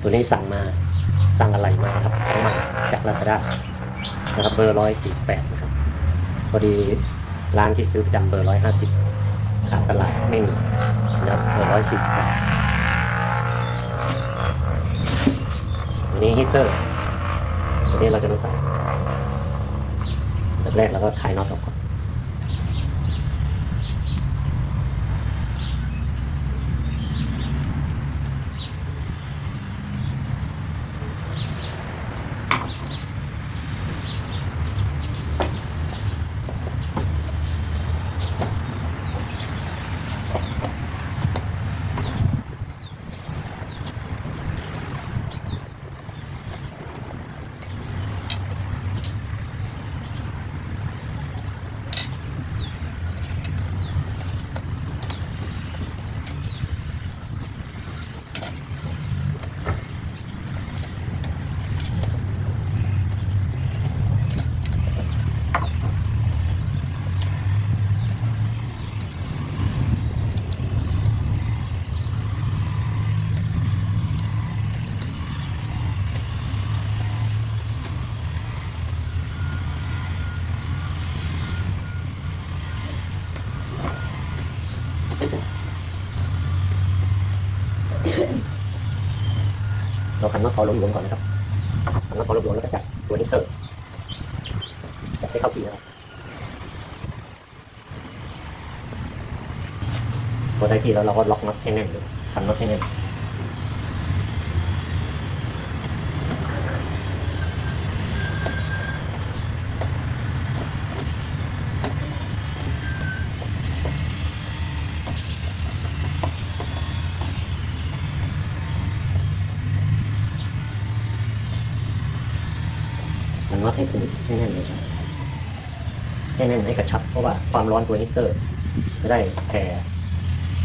ตัวนี้สั่งมาสั่งอะไรมาครับทั้งม่จากลาซาด้านะครับเบอร์ร้อยสี่สิบแปดนะครับพอดีร้านที่ซื้อประจำเบอร์ร้อยห้าสิบขาดตลาดไม่มีนะครับเบอร์ร้อยสี่สิบแปดตัวนี้ฮีเตอร์ตัวนี้เราจะมาใส่แบบแรกเราก็คลายน็อตออกก่อน เราคันน็อตพอหลวมก่อนนะครับคันน็อตพอหลวมแล้วก็จับตัวนี้เตอร์จับให้เข้าที่นะครับพอได้ที่แล้วเราก็ล็อกน็อตให้แน่นเลยคันน็อตให้แน่น ให้สนิทให้แน่นเลยครับให้แน่นให้กระชับ เพราะว่าความร้อนตัวฮีเตอร์จะได้แผ่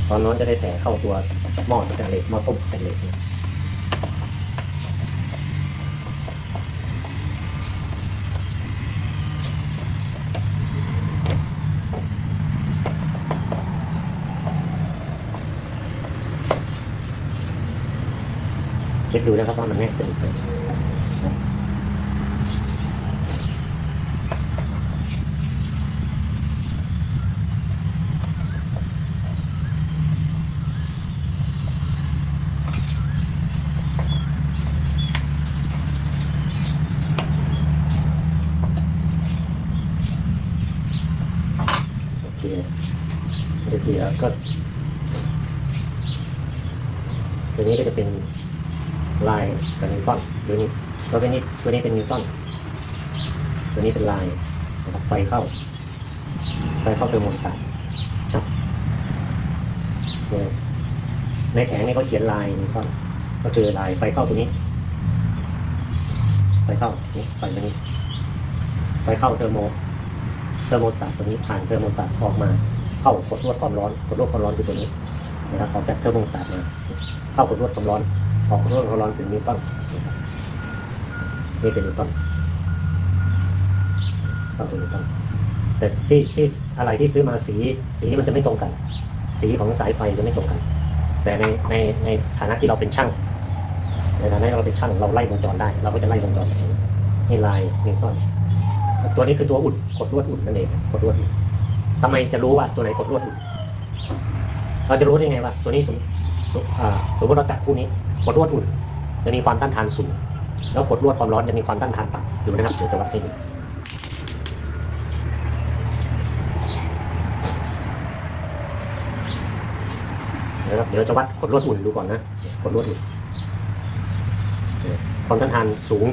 ความร้อนจะได้แผ่เข้าตัวหม้อสแตนเลสหม้อต้มสแตนเลสเนี่ยเช็คดูนะครับว่ามันแน่นสนิทไหม โอเค โอเคแล้วก็ตัวนี้ก็จะเป็นลายกับนิวตันตัวนี้ตัวนี้ตัวนี้เป็นนิวตันตัวนี้เป็นลายนะครับไฟเข้า ไฟเข้าเทอร์โมสแตทครับในแผงนี่เขาเขียนลายนิวตันก็คือลายไฟเข้าตัวนี้ ไฟเข้านี่ไฟตัวนี้ ไฟเข้าเทอร์โมเทอร์โมสแตทตัวนี้ผ่านเทอร์โมสแตทออกมา เข้ากดลวดความร้อนกดลวดความร้อนคือตัวนี้นะครับออกจากเทอร์โมสแตทมาเข้ากดลวดความร้อนออกกดลวดความร้อนเป็นนิวตันนี่เป็นนิวตันเข้าเป็นนิวตันแต่ที่ที่อะไรที่ซื้อมาสีสีมันจะไม่ตรงกัน สีของสายไฟจะไม่ตรงกัน แต่ในในในฐานะที่เราเป็นช่างในฐานะที่เราเป็นช่างเราไล่วงจรได้ เราก็จะไล่วงจรนี่ลายนิวตันตัวนี้คือตัวอุ่นกดลวดอุ่นนั่นเองกดลวดอุ่น ทำไมจะรู้ว่าตัวไหนกดลวดอุ่นเราจะรู้ได้ไงว่าตัวนี้สมสมมติเราจับคู่นี้กดลวดอุ่น จะมีความต้านทานสูง แล้วกดลวดความร้อนจะมีความต้านทานต่ำดูนะครับเดี๋ยวจะวัดให้ดูเดี๋ยวครับเดี๋ยวจะวัดกดลวดอุ่นดูก่อนนะกดลวดอุ่นความต้านทานสูง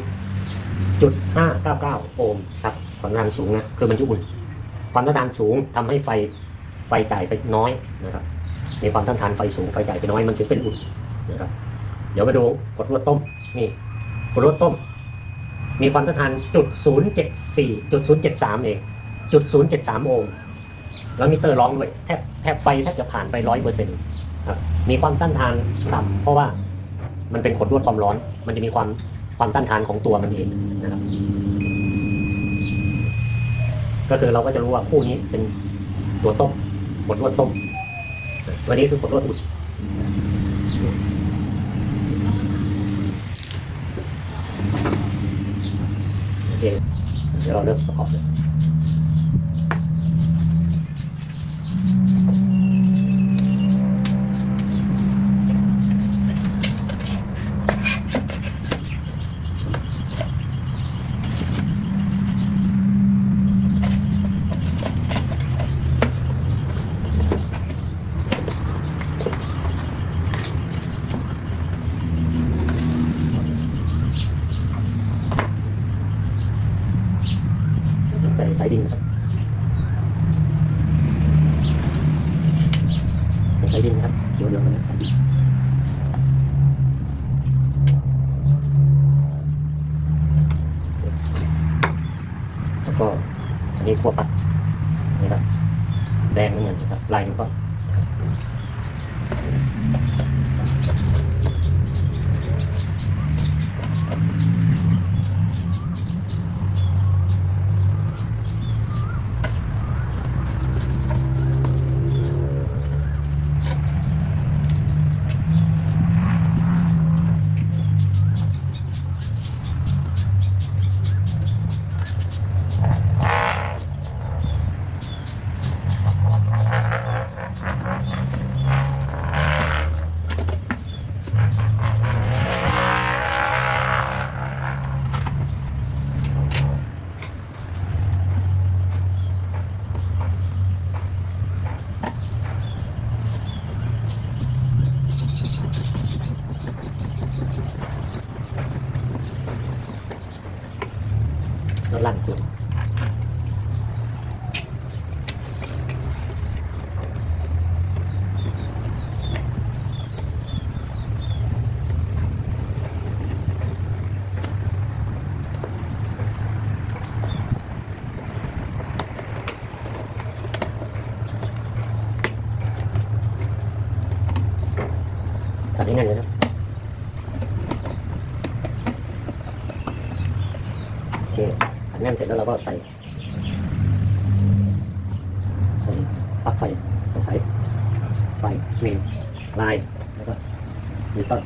จุดห้าเก้าเก้าโอห์มครับความต้านทานสูงนะคือมันจะอุ่น ความต้านทานสูงทำให้ไฟไฟจ่ายไปน้อยนะครับมีความต้านทานไฟสูงไฟจ่ายไปน้อยมันถึงเป็นอุ่นนะครับเดี๋ยวมาดูกดลวดต้มนี่กดลวดต้ม มีความต้านทานจุดศูนย์เจ็ดสี่จุดศูนย์เจ็ดสามเองจุดศูนย์เจ็ดสามโอห์มแล้วมิเตอร์ร้องด้วยแทบแทบไฟแทบจะผ่านไปร้อยเปอร์เซ็นต์ครับมีความต้านทานต่ำเพราะว่ามันเป็นขดลวดความร้อน มันจะมีความความต้านทานของตัวมันเองนะครับ ก็คือเราก็จะรู้ว่าคู่นี้เป็นตัวต้มผลรวดต้มตัวนี้คือผลรวดอุดโอเคเดี๋ยวเราเริ่มประกอบเลย ดินะครับใส่สายดินนะครับเขียวเหลืองนะสายดินแล้วก็อันนี้ขั้วปัดนี่ครับแดงน้ำเงินนครับลายนิ้วก้ ตัดให้แน่นเลยนะโอเคตัดแน่นเสร็จแล้วเราก็ใส่ ใส่ปลั๊กไฟใส่สายไฟเมนลายแล้วก็นิวตัน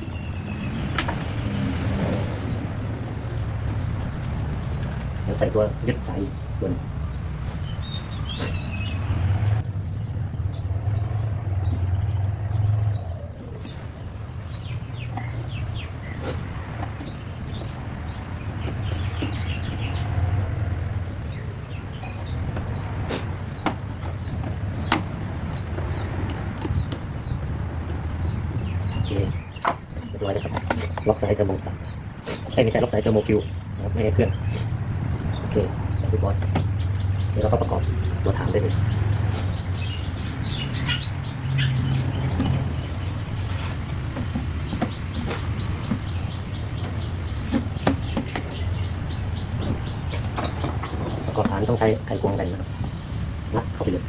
แล้วใส่ตัวยึดสายบนงโอเคเรียบร้อยแล้วครับ ล็อกสายเทอร์โมสตาร์ไม่ใช่ล็อกสายเทอร์โมฟิวนะครับไม่ให้เคลื่อนโอเคใส่เรียบร้อยเดี๋ยวเราก็ประกอบตัวฐานได้เลยประกอบฐานต้องใช้ไขควงกันนะครับงัดเข้าไปเลย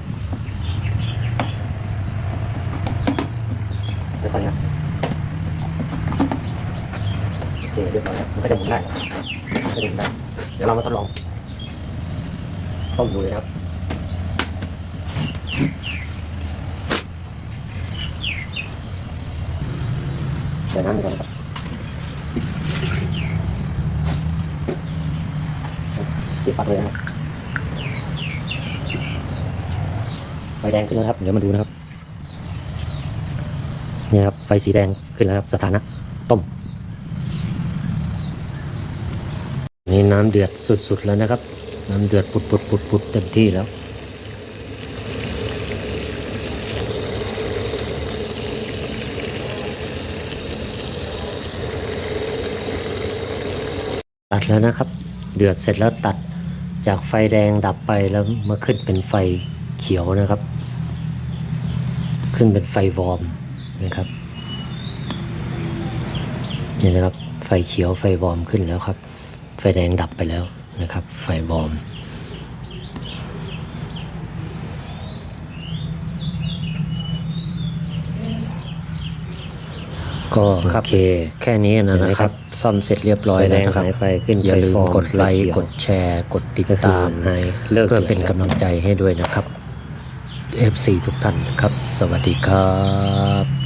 แล้วค่อยงัด เรียบร้อยแล้วมันก็จะหมุนได้มันก็จะหมุนได้ เดี๋ยวเรามาทดลองต้มดูเลยครับใส่น้ำดีกว่านครับสียบปักเลยนะครับไฟแดงขึ้นแล้วครับ เดี๋ยวมาดูนะครับนี่ครับ ไฟสีแดงขึ้นแล้วครับ สถานะ ต้ม นี่น้ำเดือดสุดๆแล้วนะครับ น้ำเดือดปุดปุดปุดปุดเต็มที่แล้วตัดแล้วนะครับ เดือดเสร็จแล้วตัดจากไฟแดงดับไปแล้วมาขึ้นเป็นไฟเขียวนะครับ ขึ้นเป็นไฟวอร์มนะครับนี่นะครับไฟเขียวไฟวอร์มขึ้นแล้วครับ ฟแดงดับไปแล้วนะครับ ไฟวอร์มก็โอเค แค่นี้นะครับ ซ่อมเสร็จเรียบร้อยแล้วนะครับอย่าลืมกดไลค์ กดแชร์ กดติดตาม เพื่อเป็นกำลังใจให้ด้วยนะครับ FC ทุกท่านครับ สวัสดีครับ